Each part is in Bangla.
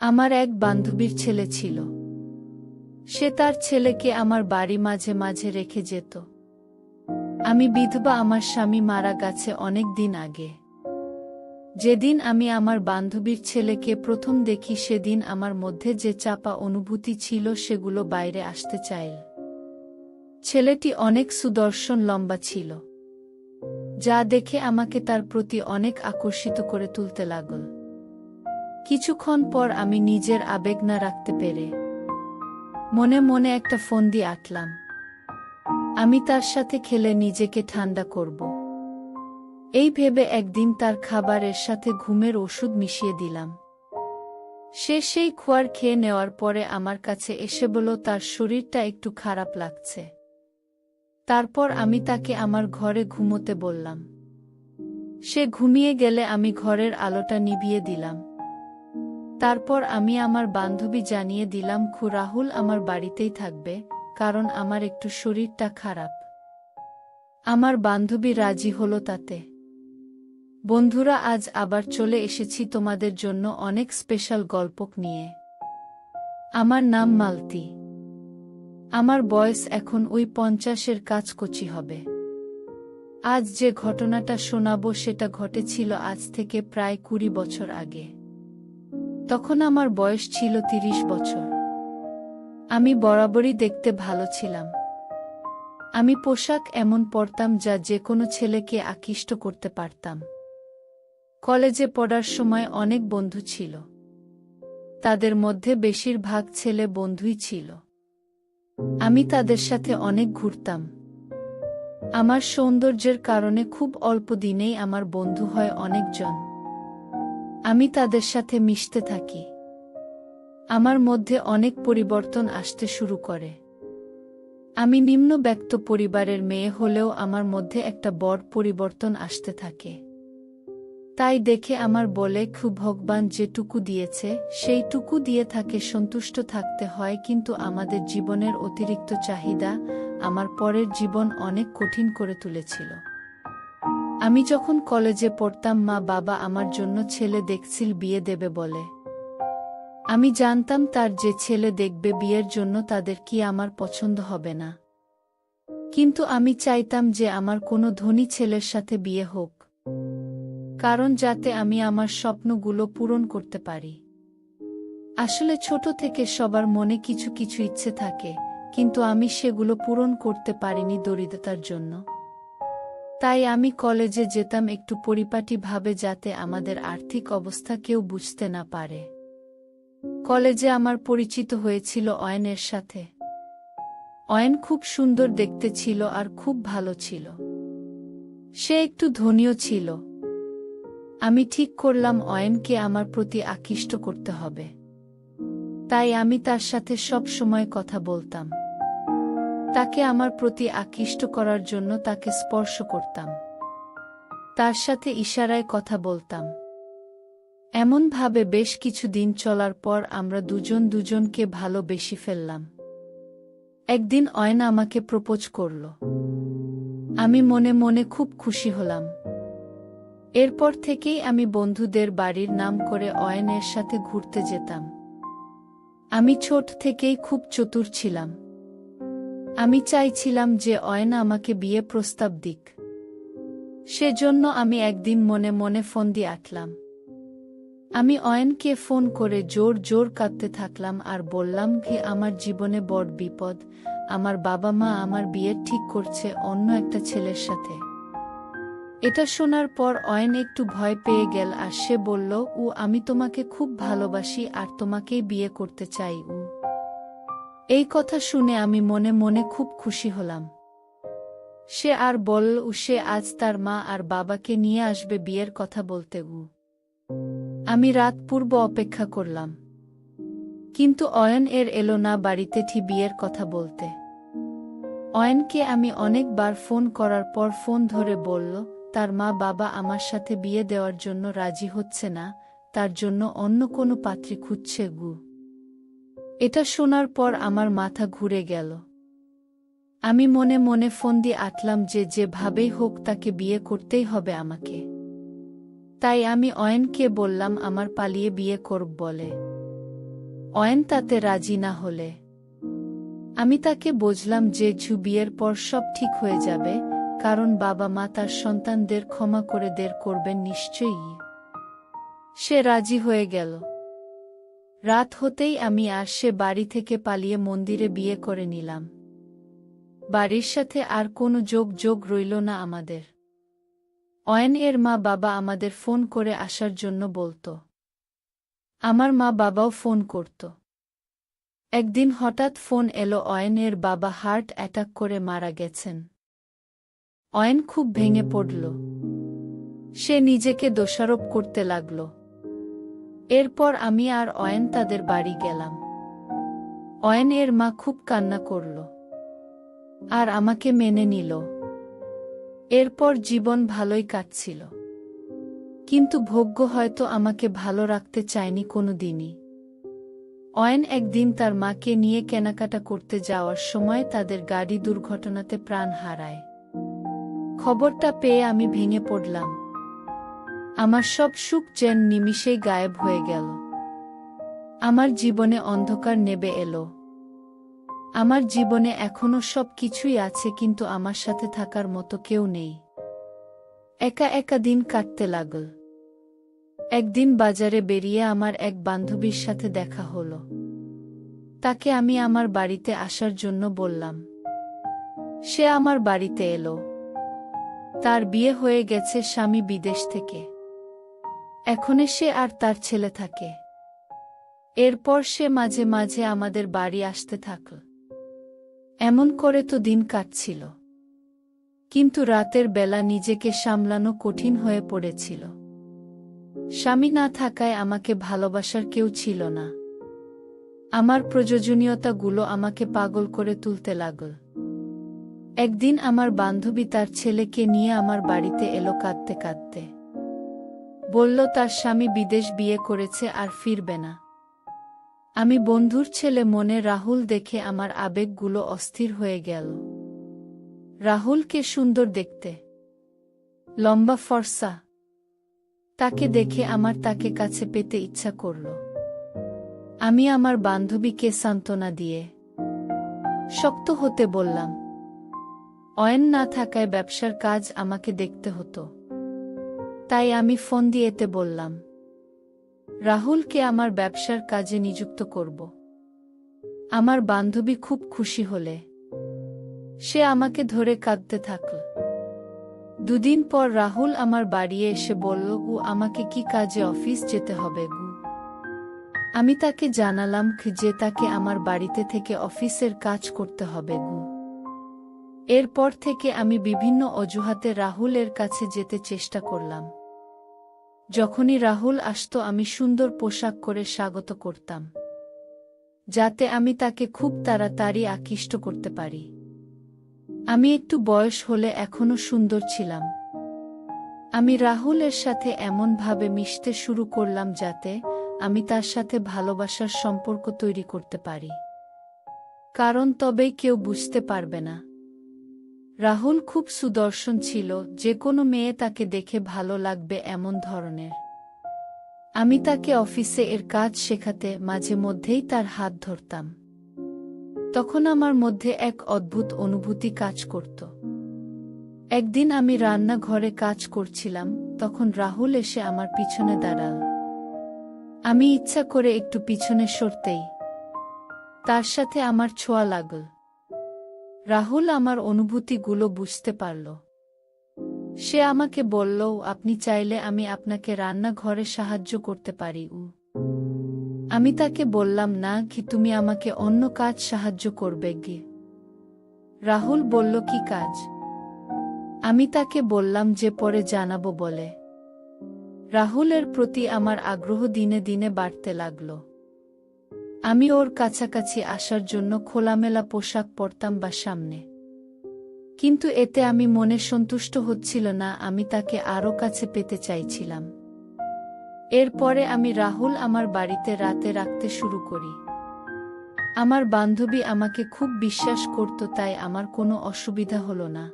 আমার এক বান্ধবীর ছেলে ছিল। সে তার ছেলেকে আমার বাড়ি মাঝে মাঝে রেখে যেত। আমি বিধবা আমার স্বামী মারা গেছে অনেক দিন আগে। যেদিন আমি আমার বান্ধবীর ছেলেকে প্রথম দেখি, সেদিন আমার মধ্যে যে চাপা অনুভূতি ছিল, সেগুলো বাইরে আসতে চাইল। ছেলেটি অনেক সুদর্শন লম্বা ছিল। যা দেখে আমাকে তার প্রতি অনেক আকর্ষিত করে তুলতে লাগল। কিছুক্ষণ পর আমি নিজের আবেগ না রাখতে পেরে মনে মনে একটা ফোন দিয়ে আটলাম। আমি তার সাথে খেলে নিজেকে ঠান্ডা করব। এই ভেবে একদিন তার খাবারের সাথে ঘুমের ওষুধ মিশিয়ে দিলাম। সে সেই খোয়ার খেয়ে নেওয়ার পরে আমার কাছে এসে বলল, তার শরীরটা একটু খারাপ লাগছে। তারপর আমি তাকে আমার ঘরে ঘুমোতে বললাম। সে ঘুমিয়ে গেলে আমি ঘরের আলোটা নিভিয়ে দিলাম। তারপর আমি আমার বান্ধবী জানিয়ে দিলাম, খু, রাহুল আমার বাড়িতেই থাকবে, কারণ আমার একটু শরীরটা খারাপ। আমার বান্ধবী রাজি হলো তাতে। বন্ধুরা, আজ আবার চলে এসেছি তোমাদের জন্য অনেক স্পেশাল গল্পক নিয়ে। আমার নাম মালতি। আমার বয়স এখন ওই পঞ্চাশের কাছকচি হবে। আজ যে ঘটনাটা শোনাবো সেটা ঘটেছিল আজ থেকে প্রায় কুড়ি বছর আগে। তখন আমার বয়স ছিল তিরিশ বছর। আমি বরাবরই দেখতে ভালো ছিলাম। আমি পোশাক এমন পরতাম যা যে কোনো ছেলেকে আকৃষ্ট করতে পারতাম। কলেজে পড়ার সময় অনেক বন্ধু ছিল। তাদের মধ্যে বেশিরভাগ ছেলে বন্ধুই ছিল। আমি তাদের সাথে অনেক ঘুরতাম। আমার সৌন্দর্যের কারণে খুব অল্প দিনেই আমার বন্ধু হয় অনেকজন। আমি তাদের সাথে মিশতে থাকি। আমার মধ্যে অনেক পরিবর্তন আসতে শুরু করে। আমি নিম্ন ব্যক্ত পরিবারের মেয়ে হলেও আমার মধ্যে একটা বড় পরিবর্তন আসতে থাকে। তাই দেখে আমার বলে, খুব ভগবান যেটুকু দিয়েছে, সেইটুকু দিয়ে থাকে, সন্তুষ্ট থাকতে হয়, কিন্তু আমাদের জীবনের অতিরিক্ত চাহিদা আমার পরের জীবন অনেক কঠিন করে তুলেছিল। আমি যখন কলেজে পড়তাম, মা বাবা আমার জন্য ছেলে দেখছিল বিয়ে দেবে বলে। আমি জানতাম তার যে ছেলে দেখবে বিয়ের জন্য তাদের কি আমার পছন্দ হবে না। কিন্তু আমি চাইতাম যে আমার কোনো ধনী ছেলের সাথে বিয়ে হোক। কারণ যাতে আমি আমার স্বপ্নগুলো পূরণ করতে পারি। আসলে ছোট থেকে সবার মনে কিছু কিছু ইচ্ছে থাকে, কিন্তু আমি সেগুলো পূরণ করতে পারিনি দরিদ্রতার জন্য। তাই আমি কলেজে যেতাম একটু পরিপাটিভাবে যাতে আমাদের আর্থিক অবস্থা কেউ বুঝতে না পারে। কলেজে আমার পরিচিত হয়েছিল অয়নের সাথে। অয়ন খুব সুন্দর দেখতে ছিল আর খুব ভালো ছিল। সে একটু ধনীয় ছিল। আমি ঠিক করলাম অয়নকে আমার প্রতি আকৃষ্ট করতে হবে। তাই আমি তার সাথে সব সময় কথা বলতাম। তাকে আমার প্রতি আকৃষ্ট করার জন্য তাকে স্পর্শ করতাম। তার সাথে ইশারায় কথা বলতাম। এমনভাবে বেশ কিছু দিন চলার পর আমরা দুজন দুজনকে ভালোবেসে ফেললাম। একদিন অয়না আমাকে প্রপোজ করল। আমি মনে মনে খুব খুশি হলাম। এরপর থেকেই আমি বন্ধুদের বাড়ির নাম করে অয়নের সাথে ঘুরতে যেতাম। আমি ছোট থেকেই খুব চতুর ছিলাম। আমি চাইছিলাম যে অয়না আমাকে বিয়ে প্রস্তাব দিক। সেজন্য আমি একদিন মনে মনে ফোন দিয়ে আঁকলাম আমি অয়নকে ফোন করে জোর জোর কাঁদতে থাকলাম আর বললাম কি আমার জীবনে বড় বিপদ। আমার বাবা মা আমার বিয়ে ঠিক করছে অন্য একটা ছেলের সাথে এটা শোনার পর অয়ন একটু ভয় পেয়ে গেল আর সে বলল ও আমি তোমাকে খুব ভালোবাসি আর তোমাকেই বিয়ে করতে চাই, উ। এই কথা শুনে আমি মনে মনে খুব খুশি হলাম। সে আর বলল সে আজ তার মা আর বাবাকে নিয়ে আসবে বিয়ের কথা বলতে উ আমি রাত পূর্ব অপেক্ষা করলাম। কিন্তু অয়ন এর এলো না বাড়িতে ঠি বিয়ের কথা বলতে। অয়নকে আমি অনেকবার ফোন করার পর ফোন ধরে বলল, তার মা বাবা আমার সাথে বিয়ে দেওয়ার জন্য রাজি হচ্ছে না, তার জন্য অন্য কোনো পাত্রী খুঁজছে গু। এটা শোনার পর আমার মাথা ঘুরে গেল। আমি মনে মনে ফোন দিয়ে আটলাম যে যেভাবেই হোক তাকে বিয়ে করতেই হবে আমাকে। তাই আমি অয়েনকে বললাম, আমার পালিয়ে বিয়ে করব বলে। অয়েন তাতে রাজি না হলে। আমি তাকে বুঝলাম যে ঝু বিয়ের পর সব ঠিক হয়ে যাবে, কারণ বাবা মা তার সন্তানদের ক্ষমা করে দের করবেন নিশ্চয়ই। সে রাজি হয়ে গেল। রাত হতেই আমি আর সে বাড়ি থেকে পালিয়ে মন্দিরে বিয়ে করে নিলাম। বাড়ির সাথে আর কোনো যোগ যোগ রইল না আমাদের। অয়েন এর মা বাবা আমাদের ফোন করে আসার জন্য বলতো। আমার মা বাবাও ফোন করত। একদিন হঠাৎ ফোন এলো অয়েনের বাবা হার্ট অ্যাটাক করে মারা গেছেন। অয়েন খুব ভেঙে পড়ল। সে নিজেকে দোষারোপ করতে লাগল। এরপর আমি আর অয়েন তাদের বাড়ি গেলাম। অয়েন এর মা খুব কান্না করল আর আমাকে মেনে নিল। এরপর জীবন ভালোই কাটছিল। কিন্তু ভোগ্য হয়তো আমাকে ভালো রাখতে চায়নি কোনো দিনই অয়েন একদিন তার মাকে নিয়ে কেনাকাটা করতে যাওয়ার সময় তাদের গাড়ি দুর্ঘটনাতে প্রাণ হারায়। খবরটা পেয়ে আমি ভেঙে পড়লাম। আমার সব সুখ যেন নিমিষেই গায়েব হয়ে গেল। আমার জীবনে অন্ধকার নেবে এলো। আমার জীবনে এখনও সব কিছুই আছে কিন্তু আমার সাথে থাকার মতো কেউ নেই। একা একা দিন কাটতে লাগল। একদিন বাজারে বেরিয়ে আমার এক বান্ধবীর সাথে দেখা হলো। তাকে আমি আমার বাড়িতে আসার জন্য বললাম। সে আমার বাড়িতে এলো। তার বিয়ে হয়ে গেছে স্বামী বিদেশ থেকে। এখনে সে আর তার ছেলে থাকে। এরপর সে মাঝে মাঝে আমাদের বাড়ি আসতে থাকল এমন করে তো দিন কাটছিল। কিন্তু রাতের বেলা নিজেকে সামলানো কঠিন হয়ে পড়েছিল। স্বামী না থাকায় আমাকে ভালোবাসার কেউ ছিল না। আমার প্রয়োজনীয়তাগুলো আমাকে পাগল করে তুলতে লাগল। একদিন আমার বান্ধবী তার ছেলেকে নিয়ে আমার বাড়িতে এলো কাঁদতে কাঁদতে। বলল, তার স্বামী বিদেশ বিয়ে করেছে আর ফিরবে না। আমি বন্ধুর ছেলে মনে রাহুল দেখে আমার আবেগগুলো অস্থির হয়ে গেল। রাহুলকে সুন্দর দেখতে। লম্বা ফর্সা। তাকে দেখে আমার তাকে কাছে পেতে ইচ্ছা করল। আমি আমার বান্ধবীকে সান্ত্বনা দিয়ে শক্ত হতে বললাম, অয়েন না থাকায় ব্যবসার কাজ আমাকে দেখতে হতো। তাই আমি ফোন দিয়েতে বললাম, রাহুলকে আমার ব্যবসার কাজে নিযুক্ত করব। আমার বান্ধবী খুব খুশি হলে সে আমাকে ধরে কাঁদতে থাকল। দুদিন পর রাহুল আমার বাড়ি এসে বলল ও আমাকে কি কাজে অফিস যেতে হবে, গু? আমি তাকে জানালাম যে তাকে আমার বাড়িতে থেকে অফিসের কাজ করতে হবে, গু। এরপর থেকে আমি বিভিন্ন অজুহাতে রাহুলের কাছে যেতে চেষ্টা করলাম। যখনই রাহুল আসত আমি সুন্দর পোশাক করে স্বাগত করতাম। যাতে আমি তাকে খুব তাড়াতাড়ি আকৃষ্ট করতে পারি। আমি একটু বয়স হলে এখনও সুন্দর ছিলাম। আমি রাহুলের সাথে এমনভাবে মিশতে শুরু করলাম যাতে আমি তার সাথে ভালোবাসার সম্পর্ক তৈরি করতে পারি। কারণ তবেই কেউ বুঝতে পারবে না। রাহুল খুব সুদর্শন ছিল, যে কোনো মেয়ে তাকে দেখে ভালো লাগবে এমন ধরনের। আমি তাকে অফিসে এর কাজ শেখাতে মাঝে মধ্যেই তার হাত ধরতাম। তখন আমার মধ্যে এক অদ্ভুত অনুভূতি কাজ করত। একদিন আমি রান্নাঘরে কাজ করছিলাম, তখন রাহুল এসে আমার পিছনে দাঁড়াল। আমি ইচ্ছা করে একটু পিছনে সরতেই, তার সাথে আমার ছোঁয়া লাগল। রাহুল আমার অনুভূতিগুলো বুঝতে পারল। সে আমাকে বলল, আপনি চাইলে আমি আপনাকে রান্নাঘরে সাহায্য করতে পারি, উ। আমি তাকে বললাম, না, কি তুমি আমাকে অন্য কাজ সাহায্য করবে গে রাহুল বলল, কি কাজ? আমি তাকে বললাম, যে পরে জানাব, বলে। রাহুলের প্রতি আমার আগ্রহ দিনে দিনে বাড়তে লাগল। আমি ওর কাছাকাছি আসার জন্য খোলামেলা পোশাক পরতাম বা সামনে। কিন্তু এতে আমি মনে সন্তুষ্ট হচ্ছিল না, আমি তাকে আরও কাছে পেতে চাইছিলাম। এরপরে আমি রাহুল আমার বাড়িতে রাতে রাখতে শুরু করি। আমার বান্ধবী আমাকে খুব বিশ্বাস করত, তাই আমার কোনো অসুবিধা হলো না।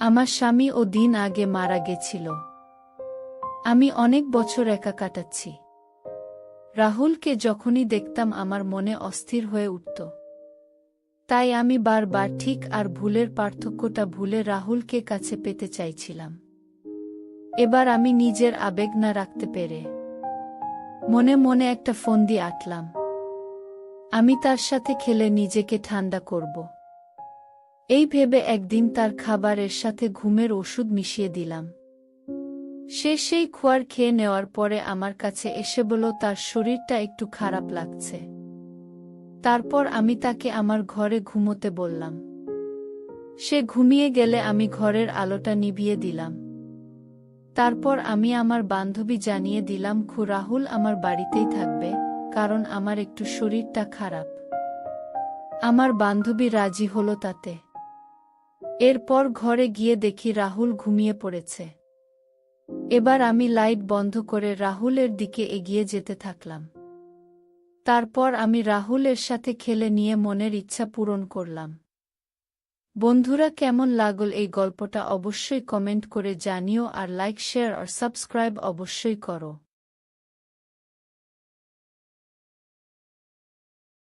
আমার স্বামী ও দিন আগে মারা গেছিল। আমি অনেক বছর একা কাটাচ্ছি। রাহুলকে যখনই দেখতাম আমার মনে অস্থির হয়ে উঠত। তাই আমি বারবার ঠিক আর ভুলের পার্থক্যটা ভুলে রাহুলকে কাছে পেতে চাইছিলাম। এবার আমি নিজের আবেগ না রাখতে পেরে মনে মনে একটা ফোন দিয়ে আটলাম। আমি তার সাথে খেলে নিজেকে ঠান্ডা করব। এই ভেবে একদিন তার খাবারের সাথে ঘুমের ওষুধ মিশিয়ে দিলাম। সে সেই খোয়ার খেয়ে নেওয়ার পরে আমার কাছে এসে বলল, তার শরীরটা একটু খারাপ লাগছে। তারপর আমি তাকে আমার ঘরে ঘুমোতে বললাম। সে ঘুমিয়ে গেলে আমি ঘরের আলোটা নিভিয়ে দিলাম। তারপর আমি আমার বান্ধবী জানিয়ে দিলাম, খু, রাহুল আমার বাড়িতেই থাকবে, কারণ আমার একটু শরীরটা খারাপ। আমার বান্ধবী রাজি হলো তাতে। এরপর ঘরে গিয়ে দেখি রাহুল ঘুমিয়ে পড়েছে। এবার আমি লাইট বন্ধ করে রাহুলের দিকে এগিয়ে যেতে থাকলাম। তারপর আমি রাহুলের সাথে খেলে নিয়ে মনের ইচ্ছা পূরণ করলাম। বন্ধুরা, কেমন লাগল এই গল্পটা অবশ্যই কমেন্ট করে জানিও আর লাইক, শেয়ার আর সাবস্ক্রাইব অবশ্যই করো।